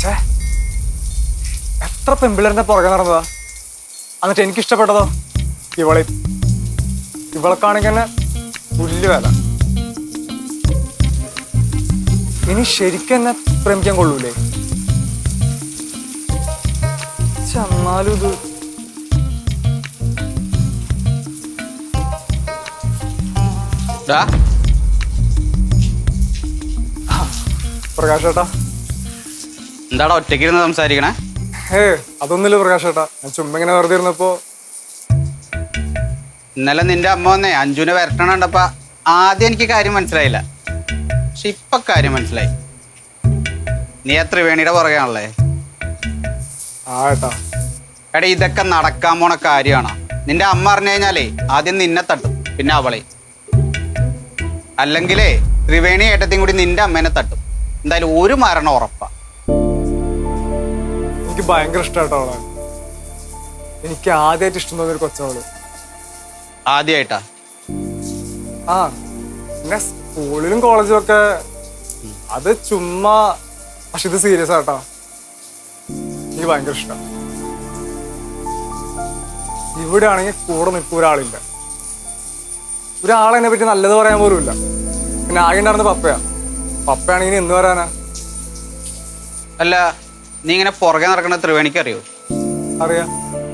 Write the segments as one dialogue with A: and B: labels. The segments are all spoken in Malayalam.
A: ഛേ എത്ര പെമ്പിളറിന്റെ പുറകെ നടന്നതാ? എന്നിട്ട് എനിക്ക് ഇഷ്ടപ്പെട്ടതോ ഇവളെ ഇവളക്കാണെങ്കിൽ തന്നെ പുല്ല് വേല. ഇനി ശരിക്കും എന്നെ പ്രേമിക്കാൻ കൊള്ളൂലേ? ചെന്നാലും എന്നാലും ഇത് പ്രകാശ് ഏട്ടാ.
B: എന്താടാ ഒറ്റയ്ക്ക് ഇരുന്ന് സംസാരിക്കണേ?
A: ഏ അതൊന്നുമില്ല പ്രകാശ് ഏട്ടാ ഞാൻ ചുമ്മാ ഇങ്ങനെ വെറുതെ ഇരുന്നപ്പോ
B: ഇന്നലെ നിന്റെ അമ്മ വന്നേ അഞ്ജുനെ വരട്ടണ കണ്ടപ്പ ആദ്യം എനിക്ക് കാര്യം മനസ്സിലായില്ല. പക്ഷെ ഇപ്പൊ കാര്യം മനസ്സിലായി. നീ എത്ര വേണിയുടെ പുറകെയാണല്ലേ?
A: ആ ഏട്ടാ.
B: എടാ ഇതൊക്കെ നടക്കാൻ പോണ കാര്യമാണ്? നിന്റെ അമ്മ പറഞ്ഞു കഴിഞ്ഞാലേ ആദ്യം നിന്നെ തട്ടും പിന്നെ അവളെ. അല്ലെങ്കിലേ ത്രിവേണി ഏട്ടത്തെയും കൂടി നിന്റെ അമ്മേനെ തട്ടും. എന്തായാലും ഒരു മരണം ഉറപ്പാ.
A: എനിക്ക് ഭയങ്കര ഇഷ്ടമായിട്ട് അവളാണ് എനിക്ക് ആദ്യമായിട്ട് ഇഷ്ടം തോന്നിയൊരു കൊച്ചവൾ.
B: ആദ്യമായിട്ടാ
A: ആ പിന്നെ സ്കൂളിലും കോളേജിലും ഒക്കെ അത് ചുമ്മാ പക്ഷെ ഇത് സീരിയസ് ആട്ടാ. എനിക്ക് ഭയങ്കര ഇഷ്ടം. ഇവിടെ ആണെങ്കിൽ കൂടെ നിൽക്കും ഒരാളില്ല. ഒരാളെന്നെ പറ്റി നല്ലത് പറയാൻ പോലും ഇല്ല പിന്നെ ആകെ ഉണ്ടായിരുന്ന പപ്പയാ. പപ്പയാണെങ്കിൽ എന്ത് പറയാനാ
B: അല്ല നീ ഇങ്ങനെ പുറകെ നടക്കണ ത്രിവേണിക്ക് അറിയോ?
A: അറിയാം.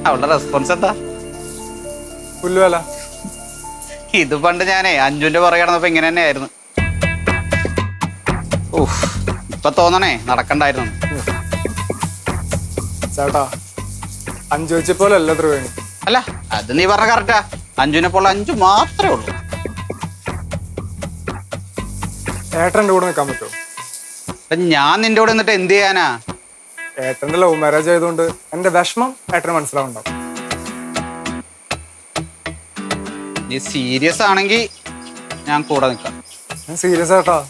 B: അവളുടെ റെസ്പോൺസ് എന്താ?
A: പുല്ല
B: ഇത് പണ്ട് ഞാനേ അഞ്ജുന്റെ പുറകെ നടന്നപ്പോ ഇങ്ങനെ തന്നെ ആയിരുന്നു ഇപ്പൊ തോന്നണേ നടക്കണ്ടായിരുന്നു.
A: ചേട്ടാ അഞ്ചു വെച്ച ത്രിവേണി.
B: അല്ല അത് നീ പറഞ്ഞ കറക്റ്റാ അഞ്ചുനെ പോലെ അഞ്ചു മാത്രമേ ഉള്ളൂ.
A: ഏട്ടന്റെ കൂടെ നിൽക്കാൻ പറ്റുമോ?
B: ഞാൻ നിന്റെ കൂടെ നിന്നിട്ട് എന്ത് ചെയ്യാനാ?
A: ഏട്ടന്റെ ലവ് മാരേജ് ആയതുകൊണ്ട് എന്റെ വിഷമം ഏട്ടന് മനസ്സിലാവുണ്ടാവും
B: നീ സീരിയസ് ആണെങ്കിൽ ഞാൻ കൂടെ നിൽക്കാം.
A: ഞാൻ സീരിയസ് ആട്ടാ.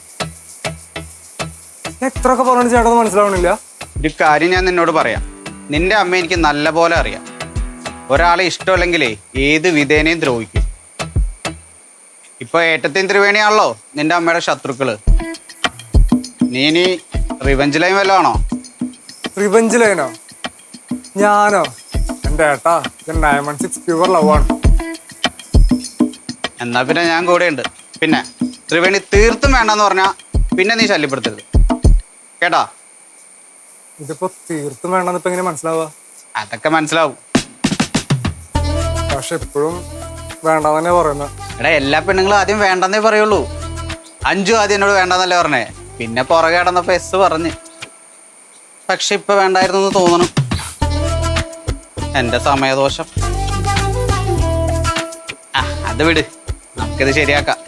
A: എത്രയൊക്കെ പറഞ്ഞു ചേട്ടത് മനസ്സിലാവണില്ല.
B: ഒരു കാര്യം ഞാൻ നിന്നോട് പറയാം. നിന്റെ അമ്മ എനിക്ക് നല്ല പോലെ അറിയാം. ഒരാളെ ഇഷ്ടമല്ലെങ്കിലേ ഏത് വിധേനയും ദ്രോഹിക്കും. ഇപ്പൊ ഏറ്റത്തെയും ത്രിവേണിയാണല്ലോ നിന്റെ അമ്മയുടെ ശത്രുക്കൾ? നീ ഇനി റിവഞ്ച് ലൈൻ വല്ലതും ആണോ?
A: റിവഞ്ച് ലൈനോ ഞാനോ? എന്റെ ഏട്ടാ nine one six pure love ആണ്.
B: എന്നാ പിന്നെ ഞാൻ കൂടെ ഉണ്ട് പിന്നെ ത്രിവേണി തീർത്തും വേണ്ടെന്ന് പറഞ്ഞാ പിന്നെ നീ ശല്യപ്പെടുത്തരുത്. കേട്ടാ?
A: ഇതിപ്പോ തീർത്തും വേണ്ടെന്ന് ഇപ്പൊ എങ്ങനെ മനസ്സിലാവുക
B: അതൊക്കെ മനസ്സിലാവും.
A: പക്ഷെ എപ്പോഴും വേണ്ടെന്നെ പറയുന്നത്
B: എടാ എല്ലാ പെണ്ണുങ്ങളും ആദ്യം വേണ്ടെന്നേ പറയുള്ളൂ. അഞ്ചു ആദ്യം എന്നോട് വേണ്ടെന്നല്ലേ പറഞ്ഞേ. പിന്നെ പുറകെ കിടന്നപ്പോ എസ് പറഞ്ഞ്. പക്ഷെ ഇപ്പൊ വേണ്ടായിരുന്നു എന്ന് തോന്നണം എന്റെ സമയദോഷം ആ അത് വിട് നമുക്കിത് ശരിയാക്കാം